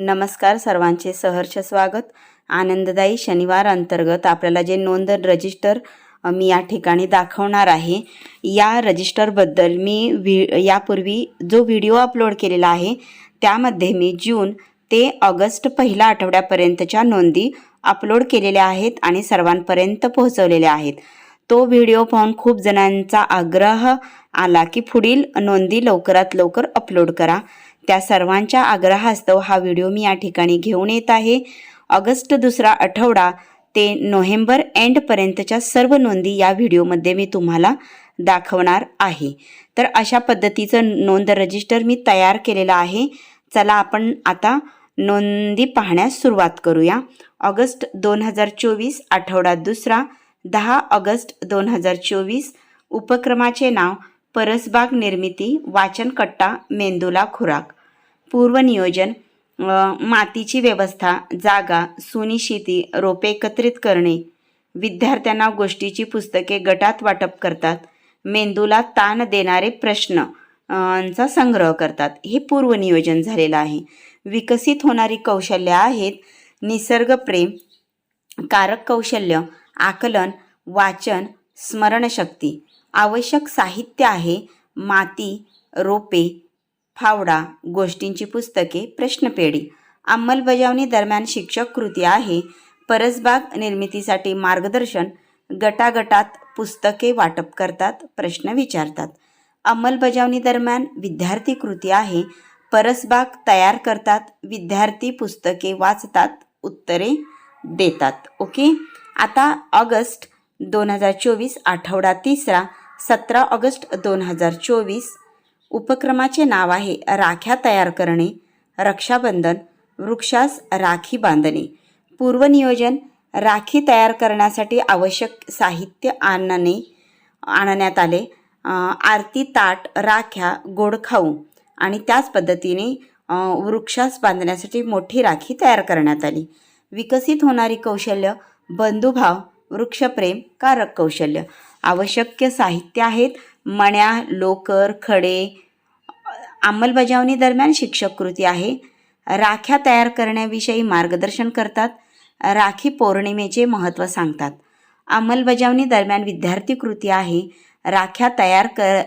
नमस्कार सर्वांचे सहर्ष स्वागत. आनंददायी शनिवार अंतर्गत आपल्याला जे नोंद रजिस्टर मी या ठिकाणी दाखवणार आहे या रजिस्टरबद्दल मी व्हि यापूर्वी जो व्हिडिओ अपलोड केलेला आहे त्यामध्ये मी जून ते ऑगस्ट पहिल्या आठवड्यापर्यंतच्या नोंदी अपलोड केलेल्या आहेत आणि सर्वांपर्यंत पोहोचवलेल्या आहेत. तो व्हिडिओ पाहून खूप जणांचा आग्रह आला की पुढील नोंदी लवकरात लवकर अपलोड करा. त्या सर्वांच्या आग्रहास्तव हा व्हिडिओ मी या ठिकाणी घेऊन येत आहे. ऑगस्ट दुसरा आठवडा ते नोव्हेंबर एंडपर्यंतच्या सर्व नोंदी या व्हिडिओमध्ये मी तुम्हाला दाखवणार आहे. तर अशा पद्धतीचं नोंद रजिस्टर मी तयार केलेलं आहे. चला आपण आता नोंदी पाहण्यास सुरुवात करूया. ऑगस्ट दोन हजार चोवीस आठवडा दुसरा दहा ऑगस्ट दोन हजार चोवीस. उपक्रमाचे नाव परसबाग निर्मिती वाचनकट्टा मेंदूला खुराक. पूर्वनियोजन मातीची व्यवस्था जागा सुनिश्चिती रोपे एकत्रित करणे. विद्यार्थ्यांना गोष्टीची पुस्तके गटात वाटप करतात. मेंदूला ताण देणारे प्रश्न चा संग्रह करतात. हे पूर्वनियोजन झालेलं आहे. विकसित होणारी कौशल्य आहेत निसर्गप्रेम कारक कौशल्य आकलन वाचन स्मरणशक्ती. आवश्यक साहित्य आहे माती रोपे फावडा गोष्टींची पुस्तके प्रश्नपेढी. अंमलबजावणी दरम्यान शिक्षक कृती आहे. परसबाग निर्मितीसाठी मार्गदर्शन. गटागटात पुस्तके वाटप करतात प्रश्न विचारतात. अंमलबजावणी दरम्यान विद्यार्थी कृती आहे. परसबाग तयार करतात विद्यार्थी पुस्तके वाचतात उत्तरे देतात. ओके? आता ऑगस्ट दोन हजार चोवीस आठवडा तिसरा सतरा ऑगस्ट दोन हजार चोवीस उपक्रमाचे नाव आहे राख्या तयार करणे रक्षाबंधन वृक्षास राखी बांधणे. पूर्वनियोजन राखी तयार करण्यासाठी आवश्यक साहित्य आणणे आणण्यात आले. आरती ताट राख्या गोड खाऊ आणि त्याच पद्धतीने वृक्षास बांधण्यासाठी मोठी राखी तयार करण्यात आली. विकसित होणारी कौशल्य बंधुभाव वृक्षप्रेम कारक कौशल्य. आवश्यक साहित्य आहेत मण्या लोकर खडे अंमलबजावणी दरम्यान शिक्षक कृती आहे. राख्या तयार करण्याविषयी मार्गदर्शन करतात. राखी पौर्णिमेचे महत्त्व सांगतात. अंमलबजावणी दरम्यान विद्यार्थी कृती आहे. राख्या तयार कर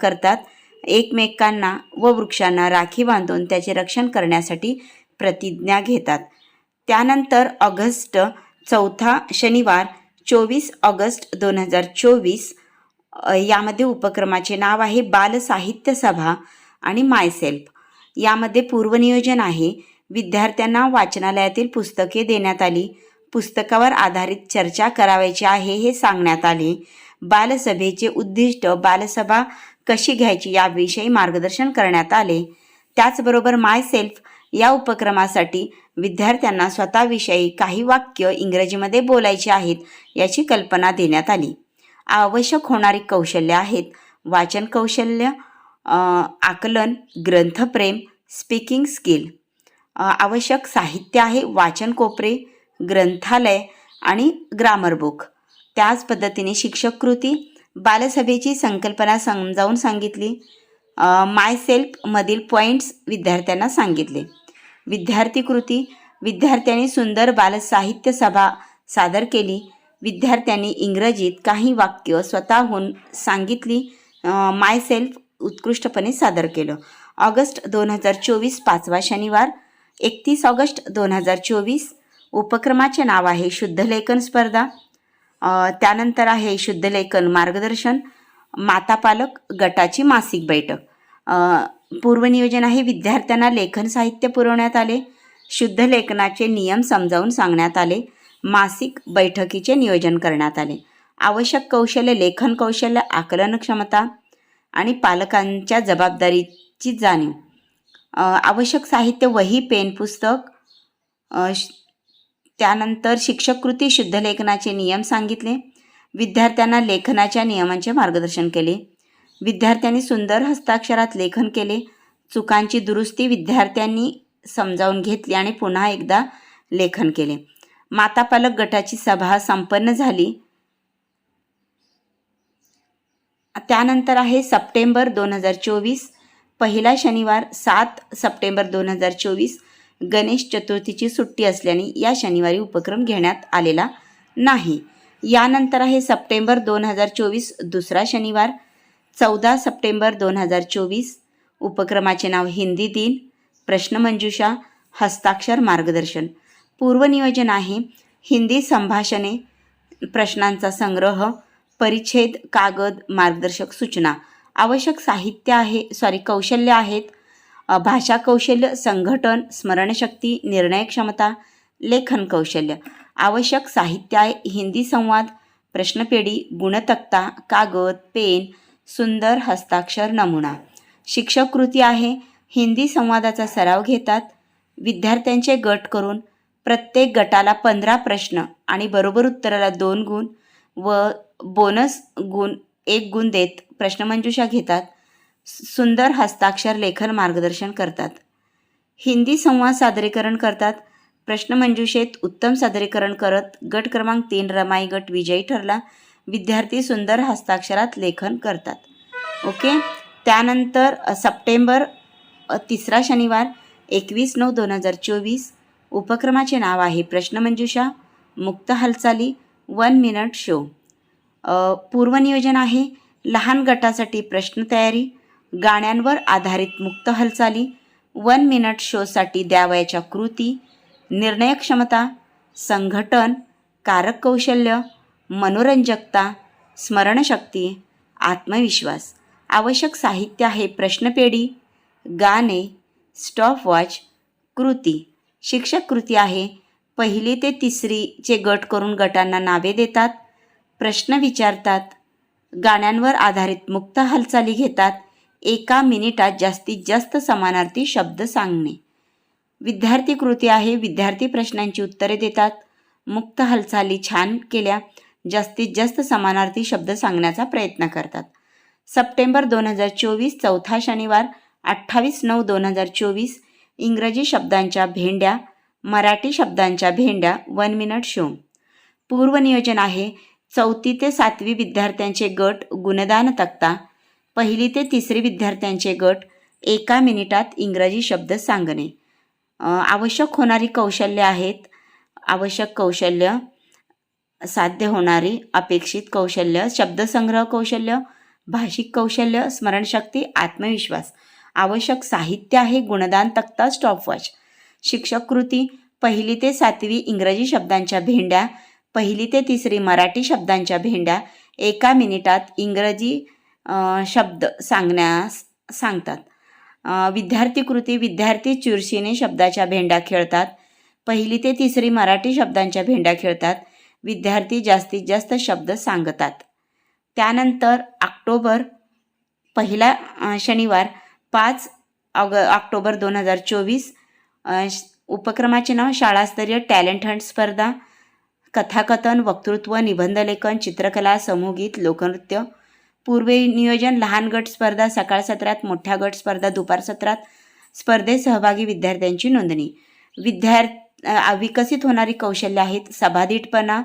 करतात. एकमेकांना व वृक्षांना राखी बांधून त्याचे रक्षण करण्यासाठी प्रतिज्ञा घेतात. त्यानंतर ऑगस्ट चौथा शनिवार चोवीस ऑगस्ट दोन हजार चोवीस यामध्ये उपक्रमाचे नाव आहे बाल साहित्य सभा आणि मायसेल्फ यामध्ये पूर्वनियोजन आहे. विद्यार्थ्यांना वाचनालयातील पुस्तके देण्यात आली. पुस्तकावर आधारित चर्चा करावयाची आहे हे सांगण्यात आले. बालसभेचे उद्दिष्ट बालसभा कशी घ्यायची याविषयी मार्गदर्शन करण्यात आले. त्याचबरोबर माय सेल्फ या उपक्रमासाठी विद्यार्थ्यांना स्वतःविषयी काही वाक्य इंग्रजीमध्ये बोलायची आहेत याची कल्पना देण्यात आली. आवश्यक होणारी कौशल्य आहेत. वाचन कौशल्य आकलन ग्रंथप्रेम स्पीकिंग स्किल आवश्यक साहित्य आहे वाचन कोपरे ग्रंथालय आणि ग्रामर बुक त्याच पद्धतीने शिक्षक कृती बालसभेची संकल्पना समजावून सांगितली. माय सेल्फमधील पॉईंट्स विद्यार्थ्यांना सांगितले. विद्यार्थी कृती विद्यार्थ्यांनी सुंदर बालसाहित्य सभा सादर केली. विद्यार्थ्यांनी इंग्रजीत काही वाक्य स्वतःहून सांगितली माय सेल्फ उत्कृष्टपणे सादर केलं. ऑगस्ट दोन हजार चोवीस पाचवा शनिवार एकतीस ऑगस्ट दोन हजार चोवीस उपक्रमाचे नाव आहे शुद्धलेखन स्पर्धा. त्यानंतर आहे शुद्धलेखन मार्गदर्शन माता पालक गटाची मासिक बैठक. पूर्वनियोजन आहे विद्यार्थ्यांना लेखन साहित्य पुरवण्यात आले शुद्ध लेखनाचे नियम समजावून सांगण्यात आले मासिक बैठकीचे नियोजन करण्यात आले. आवश्यक कौशल्य लेखन कौशल्य आकलन क्षमता आणि पालकांच्या जबाबदारीची जाणीव. आवश्यक साहित्य वही पेन पुस्तक श- त्यानंतर शिक्षक कृती शुद्धलेखनाचे नियम सांगितले. विद्यार्थ्यांना लेखनाच्या नियमांचे मार्गदर्शन केले. विद्यार्थ्यांनी सुंदर हस्ताक्षरात लेखन केले. चुकांची दुरुस्ती विद्यार्थ्यांनी समजावून घेतली आणि पुन्हा एकदा लेखन केले. मातापालक गटाची सभा संपन्न झाली. त्यानंतर आहे सप्टेंबर दोन हजार चोवीस पहिला शनिवार सात सप्टेंबर दोन हजार चोवीस गणेश चतुर्थीची सुट्टी असल्याने या शनिवारी उपक्रम घेण्यात आलेला नाही. यानंतर आहे सप्टेंबर दोन हजार चोवीस दुसरा शनिवार चौदा सप्टेंबर दोन हजार चोवीस उपक्रमाचे नाव हिंदी दिन प्रश्नमंजुषा हस्ताक्षर मार्गदर्शन. पूर्वनियोजन आहे. हिंदी संभाषणे प्रश्नांचा संग्रह परिच्छेद कागद मार्गदर्शक सूचना. आवश्यक साहित्य आहे सॉरी कौशल्य आहेत. भाषा कौशल्य संघटन स्मरणशक्ती निर्णय क्षमता लेखन कौशल्य. आवश्यक साहित्य आहे हिंदी संवाद प्रश्नपेढी गुणतक्ता कागद पेन सुंदर हस्ताक्षर नमुना. शिक्षक कृती आहे हिंदी संवादाचा सराव घेतात. विद्यार्थ्यांचे गट करून प्रत्येक गटाला पंधरा प्रश्न आणि बरोबर उत्तराला दोन गुण व बोनस गुण एक गुण देत प्रश्नमंजुषा घेतात. सुंदर हस्ताक्षर लेखन मार्गदर्शन करतात. हिंदी संवाद सादरीकरण करतात. प्रश्नमंजुषेत उत्तम सादरीकरण करत गट क्रमांक तीन रमाई गट विजयी ठरला. विद्यार्थी सुंदर हस्ताक्षरात लेखन करतात. ओके? त्यानंतर सप्टेंबर तिसरा शनिवार एकवीस नऊ दोन हजार चोवीस उपक्रमाचे नाव आहे प्रश्नमंजुषा मुक्त हालचाली वन मिनट शो. पूर्वनियोजन आहे लहान गटासाठी प्रश्न तयारी गाण्यांवर आधारित मुक्त हालचाली वन मिनट शोसाठी द्यावयाच्या कृती निर्णय क्षमता संघटन कारक कौशल्य मनोरंजकता स्मरणशक्ती आत्मविश्वास. आवश्यक साहित्य आहे प्रश्नपेढी गाणे स्टॉपवॉच कृती. शिक्षक कृती आहे. पहिली ते तिसरीचे गट करून गटांना नावे देतात प्रश्न विचारतात गाण्यांवर आधारित मुक्त हालचाली घेतात एका मिनिटात जास्तीत जास्त समानार्थी शब्द सांगणे. विद्यार्थी कृती आहे विद्यार्थी प्रश्नांची उत्तरे देतात मुक्त हालचाली छान केल्या जास्तीत जास्त समानार्थी शब्द सांगण्याचा प्रयत्न करतात. सप्टेंबर दोन हजार चोवीस चौथा शनिवार अठ्ठावीस नऊ दोन हजार चोवीस इंग्रजी शब्दांच्या भेंड्या मराठी शब्दांच्या भेंड्या वन मिनट शो पूर्वनियोजन आहे चौथी ते सातवी विद्यार्थ्यांचे गट गुणदान तक्ता पहिली ते तिसरी विद्यार्थ्यांचे गट एका मिनिटात इंग्रजी शब्द सांगणे. आवश्यक होणारी कौशल्य आहेत आवश्यक कौशल्य साध्य होणारी अपेक्षित कौशल्य शब्दसंग्रह कौशल्य भाषिक कौशल्य स्मरणशक्ती आत्मविश्वास. आवश्यक साहित्य आहे गुणदान तक्ता स्टॉपवॉच शिक्षक कृती पहिली ते सातवी इंग्रजी शब्दांच्या भेंड्या पहिली ते तिसरी मराठी शब्दांच्या भेंड्या एका मिनिटात इंग्रजी शब्द सांगण्यास सांगतात. विद्यार्थी कृती विद्यार्थी चुरशीने शब्दाच्या भेंड्या खेळतात. पहिली ते तिसरी मराठी शब्दांच्या भेंड्या खेळतात. विद्यार्थी जास्तीत जास्त शब्द सांगतात. त्यानंतर ऑक्टोबर पहिला शनिवार पाच ऑग ऑक्टोबर दोन हजार चोवीस उपक्रमाचे नाव शाळास्तरीय टॅलेंट हंट स्पर्धा कथाकथन वक्तृत्व निबंधलेखन चित्रकला समूहगीत लोकनृत्य. पूर्वे नियोजन लहान गट स्पर्धा सकाळ सत्रात मोठ्या गट स्पर्धा दुपार सत्रात स्पर्धेत सहभागी विद्यार्थ्यांची नोंदणी. विद्यार्थ विकसित होणारी कौशल्य आहेत सभाधीटपणा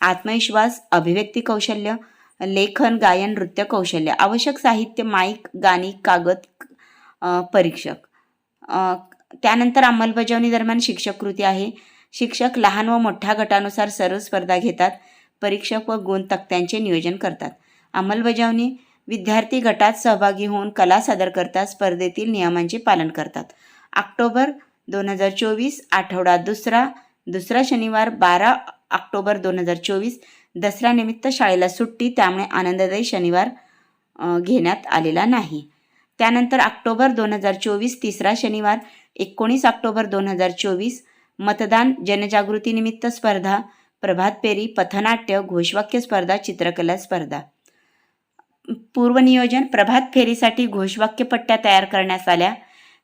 आत्मविश्वास अभिव्यक्ती कौशल्य लेखन गायन नृत्य कौशल्य. आवश्यक साहित्य माईक गाणी कागद परीक्षक. त्यानंतर अंमलबजावणी दरम्यान शिक्षक कृती आहे. शिक्षक लहान व मोठ्या गटानुसार सर्व स्पर्धा घेतात. परीक्षक व गुण तक्त्यांचे नियोजन करतात. अंमलबजावणी विद्यार्थी गटात सहभागी होऊन कला सादर करतात स्पर्धेतील नियमांचे पालन करतात. ऑक्टोबर दोन हजार चोवीस आठवडा दुसरा दुसरा शनिवार बारा ऑक्टोबर दोन हजार चोवीस दसऱ्यानिमित्त शाळेला सुट्टी त्यामुळे आनंददायी शनिवार घेण्यात आलेला नाही. त्यानंतर ऑक्टोबर दोन हजार चोवीस तिसरा शनिवार एकोणीस ऑक्टोबर दोन हजार चोवीस मतदान जनजागृतीनिमित्त स्पर्धा प्रभात फेरी पथनाट्य घोषवाक्य स्पर्धा चित्रकला स्पर्धा. पूर्वनियोजन प्रभात फेरीसाठी घोषवाक्य पट्ट्या तयार करण्यात आल्या.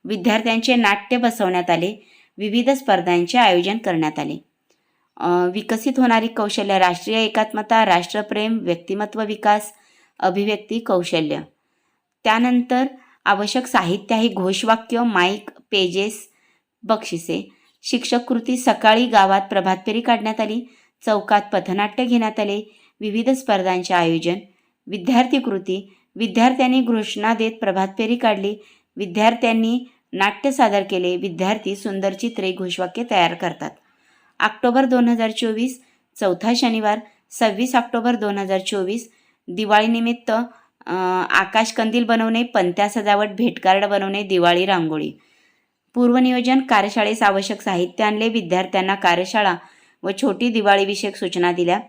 विद्यार्थ्यांचे नाट्य बसवण्यात आले. विविध स्पर्धांचे आयोजन करण्यात आले. विकसित होणारी कौशल्य राष्ट्रीय एकात्मता राष्ट्रप्रेम व्यक्तिमत्व विकास अभिव्यक्ती कौशल्य. त्यानंतर आवश्यक साहित्य आहे घोषवाक्य माईक पेजेस बक्षिसे. शिक्षक कृती सकाळी गावात प्रभात फेरी काढण्यात आली. चौकात पथनाट्य घेण्यात आले. विविध स्पर्धांचे आयोजन. विद्यार्थी कृती. विद्यार्थ्यांनी घोषणा देत प्रभात फेरी काढली. विद्यार्थ्यांनी नाट्य सादर केले. विद्यार्थी सुंदर चित्रे घोषवाक्य तयार करतात. ऑक्टोबर दोन हजार चोवीस चौथा शनिवार सव्वीस ऑक्टोबर दोन हजार चोवीस दिवाळीनिमित्त आकाशकंदील बनवणे पंत्या सजावट भेटकार्ड बनवणे दिवाळी रांगोळी. पूर्वनियोजन कार्यशाळेस आवश्यक साहित्य आणले विद्यार्थ्यांना कार्यशाळा व छोटी दिवाळीविषयक सूचना दिल्या.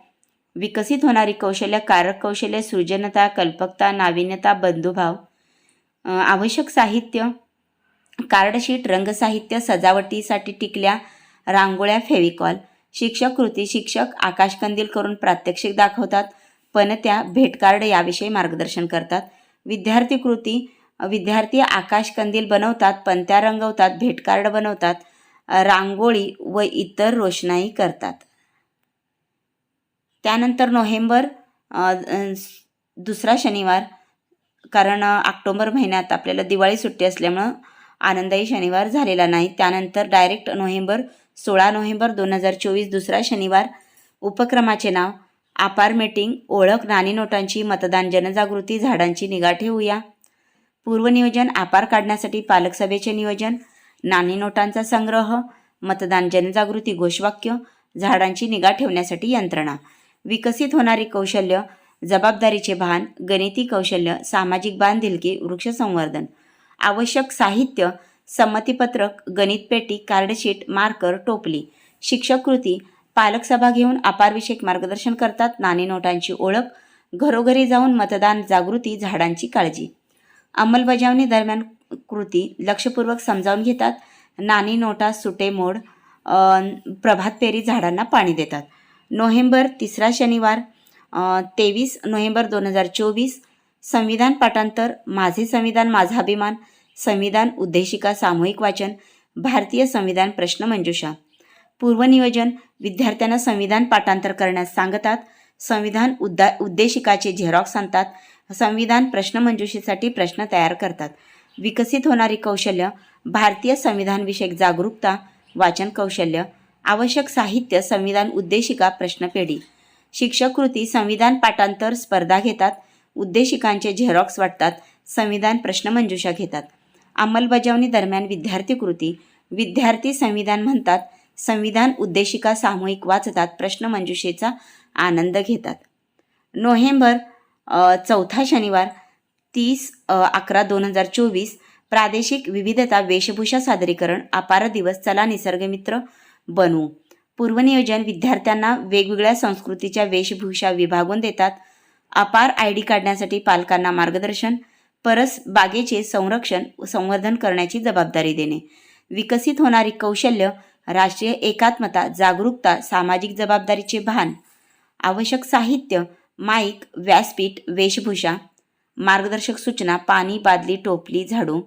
विकसित होणारी कौशल्य कारक कौशल्य सृजनता कल्पकता नाविन्यता बंधुभाव. आवश्यक साहित्य कार्डशीट रंगसाहित्य सजावटीसाठी टिकल्या रांगोळ्या फेविकॉल. शिक्षक कृती शिक्षक आकाशकंदील करून प्रात्यक्षिक दाखवतात. पण त्या भेटकार्ड याविषयी मार्गदर्शन करतात. विद्यार्थी कृती विद्यार्थी आकाशकंदील बनवतात पणत्या रंगवतात भेटकार्ड बनवतात रांगोळी व इतर रोषणाई करतात. त्यानंतर नोव्हेंबर दुसरा शनिवार कारण ऑक्टोंबर महिन्यात आपल्याला दिवाळी सुट्टी असल्यामुळं आनंदाई शनिवार झालेला नाही. त्यानंतर डायरेक्ट नोव्हेंबर सोळा नोव्हेंबर दोन हजार चोवीस दुसरा शनिवार उपक्रमाचे नाव आपार मीटिंग ओळख नाणी नोटांची मतदान जनजागृती झाडांची निगा ठेवूया. पूर्वनियोजन आपार काढण्यासाठी पालक सभेचे नियोजन नाणी नोटांचा संग्रह मतदान जनजागृती घोषवाक्य झाडांची निगा ठेवण्यासाठी यंत्रणा. विकसित होणारी कौशल्य जबाबदारीचे भान गणिती कौशल्य सामाजिक बांधिलकी वृक्ष संवर्धन. आवश्यक साहित्य संमतीपत्रक गणितपेटी कार्डशीट मार्कर टोपली शिक्षक कृती पालक सभा घेऊन अपारविषयक मार्गदर्शन करतात नाणी नोटांची ओळख घरोघरी जाऊन मतदान जागृती झाडांची काळजी. अंमलबजावणी दरम्यान कृती लक्षपूर्वक समजावून घेतात. नाणी नोटा सुटे मोड प्रभात पेरी झाडांना पाणी देतात. नोव्हेंबर तिसरा शनिवार तेवीस नोव्हेंबर दोन हजार चोवीस संविधान पाठांतर माझे संविधान माझा अभिमान संविधान उद्देशिका सामूहिक वाचन भारतीय संविधान प्रश्न मंजुषा. पूर्वनियोजन विद्यार्थ्यांना संविधान पाठांतर करण्यास सांगतात. संविधान उद्दा उद्देशिकाचे झेरॉक्स आणतात. संविधान प्रश्नमंजुषेसाठी प्रश्न तयार करतात. विकसित होणारी कौशल्य भारतीय संविधानविषयक जागरूकता वाचन कौशल्य आवश्यक साहित्य संविधान उद्देशिका प्रश्नपेढी. शिक्षक कृती संविधान पाठांतर स्पर्धा घेतात. उद्देशिकांचे झेरॉक्स वाटतात. संविधान प्रश्नमंजुषा घेतात. अंमलबजावणी दरम्यान विद्यार्थी कृती. विद्यार्थी संविधान म्हणतात संविधान उद्देशिका सामूहिक वाचतात प्रश्नमंजुषेचा आनंद घेतात. नोव्हेंबर चौथा शनिवार तीस अकरा दोन हजार चोवीस प्रादेशिक विविधता वेशभूषा सादरीकरण अपार दिवस चला निसर्गमित्र बनवू. पूर्वनियोजन विद्यार्थ्यांना वेगवेगळ्या संस्कृतीच्या वेशभूषा विभागून देतात. अपार आय डी काढण्यासाठी पालकांना मार्गदर्शन परस बागेचे संरक्षण संवर्धन करण्याची जबाबदारी देणे. विकसित होणारी कौशल्य राष्ट्रीय एकात्मता जागरूकता सामाजिक जबाबदारीचे भान आवश्यक साहित्य माईक व्यासपीठ वेशभूषा मार्गदर्शक सूचना पाणी बादली टोपली झाडू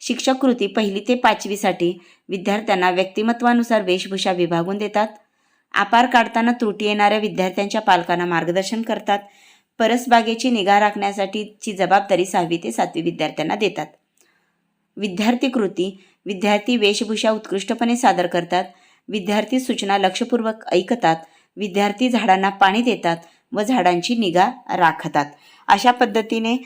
शिक्षक कृती पहिली ते पाचवीसाठी विद्यार्थ्यांना व्यक्तिमत्वानुसार वेशभूषा विभागून देतात. आपार काढताना त्रुटी येणाऱ्या विद्यार्थ्यांच्या पालकांना मार्गदर्शन करतात. परसबागेची निगा राखण्यासाठीची जबाबदारी सहावी ते सातवी विद्यार्थ्यांना देतात. विद्यार्थी कृती विद्यार्थी वेशभूषा उत्कृष्टपणे सादर करतात. विद्यार्थी सूचना लक्षपूर्वक ऐकतात. विद्यार्थी झाडांना पाणी देतात व झाडांची निगा राखतात. अशा पद्धतीने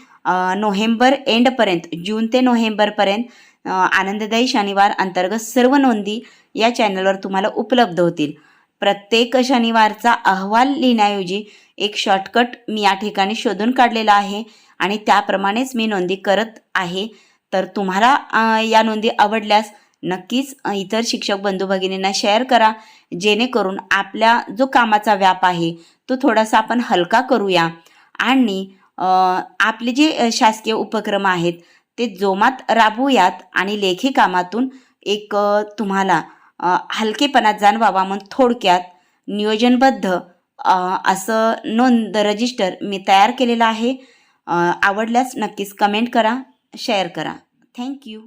नोव्हेंबर एंडपर्यंत जून ते नोव्हेंबरपर्यंत आनंददायी शनिवार अंतर्गत सर्व नोंदी या चॅनलवर तुम्हाला उपलब्ध होतील. प्रत्येक शनिवारचा अहवाल लिहिण्याऐवजी एक शॉर्टकट मी या ठिकाणी शोधून काढलेला आहे आणि त्याप्रमाणेच मी नोंदी करत आहे. तर तुम्हाला या नोंदी आवडल्यास नक्कीच इतर शिक्षक बंधू भगिनींना शेअर करा. जेणेकरून आपल्या जो कामाचा व्याप आहे तो थोडासा आपण हलका करूया. आणि आपले जे शासकीय उपक्रम आहेत ते जोमात राबवूयात आणि लेखी कामातून एक तुम्हाला हलकेपणात हलकेपणा जाणवावा म्हणून थोडक्यात नियोजनबद्ध असं नोंद रजिस्टर मी तयार केलेलं आहे. आवडल्यास नक्कीच कमेंट करा. शेअर करा थँक्यू